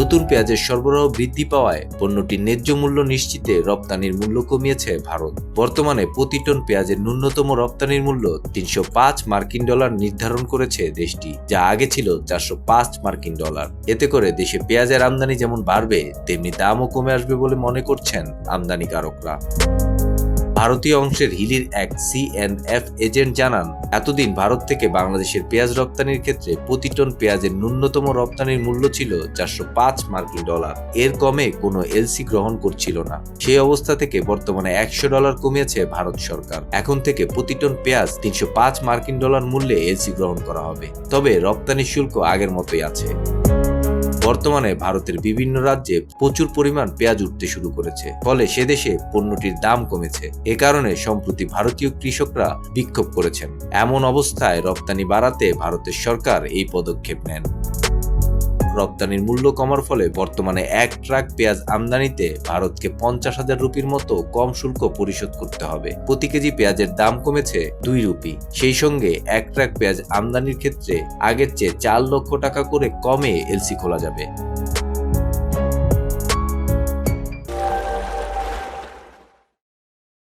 নতুন পেঁয়াজের সরবরাহ বৃদ্ধি পাওয়ায় পণ্যটির ন্যায্য মূল্য নিশ্চিতে রপ্তানির মূল্য কমিয়েছে ভারত। বর্তমানে প্রতি টন পেঁয়াজের ন্যূনতম রপ্তানির মূল্য তিনশো পাঁচ মার্কিন ডলার নির্ধারণ করেছে দেশটি, যা আগে ছিল চারশো পাঁচ মার্কিন ডলার। এতে করে দেশে পেঁয়াজের আমদানি যেমন বাড়বে, তেমনি দামও কমে আসবে বলে মনে করছেন আমদানিকারকরা। ভারতীয় অংশের হিলির এক সিএনএফ এজেন্ট জানান, এতদিন ভারত থেকে বাংলাদেশের পেঁয়াজ রপ্তানির ক্ষেত্রে প্রতি টন পেঁয়াজের ন্যূনতম রপ্তানির মূল্য ছিল চারশো পাঁচ মার্কিন ডলার। এর কমে কোনো এলসি গ্রহণ করছিল না। সেই অবস্থা থেকে বর্তমানে একশো ডলার কমিয়েছে ভারত সরকার। এখন থেকে প্রতি টন পেঁয়াজ তিনশো পাঁচ মার্কিন ডলার মূল্যে এলসি গ্রহণ করা হবে। তবে রপ্তানি শুল্ক আগের মতোই আছে। বর্তমানে ভারতের বিভিন্ন রাজ্যে প্রচুর পরিমাণ পেঁয়াজ উঠতে শুরু করেছে। ফলে সে দেশে পণ্যটির দাম কমেছে। এ কারণে সম্প্রতি ভারতীয় কৃষকরা বিক্ষোভ করেছেন। এমন অবস্থায় রপ্তানি বাড়াতে ভারতের সরকার এই পদক্ষেপ নেন। রপ্তানির মূল্য কমার ফলে বর্তমানে এক ট্রাক পেঁয়াজ আমদানিতে ভারতকে পঞ্চাশ হাজার রুপির মতো কম শুল্ক পরিশোধ করতে হবে। প্রতি কেজি পেঁয়াজের দাম কমেছে দুই রুপি। সেই সঙ্গে এক ট্রাক পেঁয়াজ আমদানির ক্ষেত্রে আগের চেয়ে চার লক্ষ টাকা করে কমে এলসি খোলা যাবে।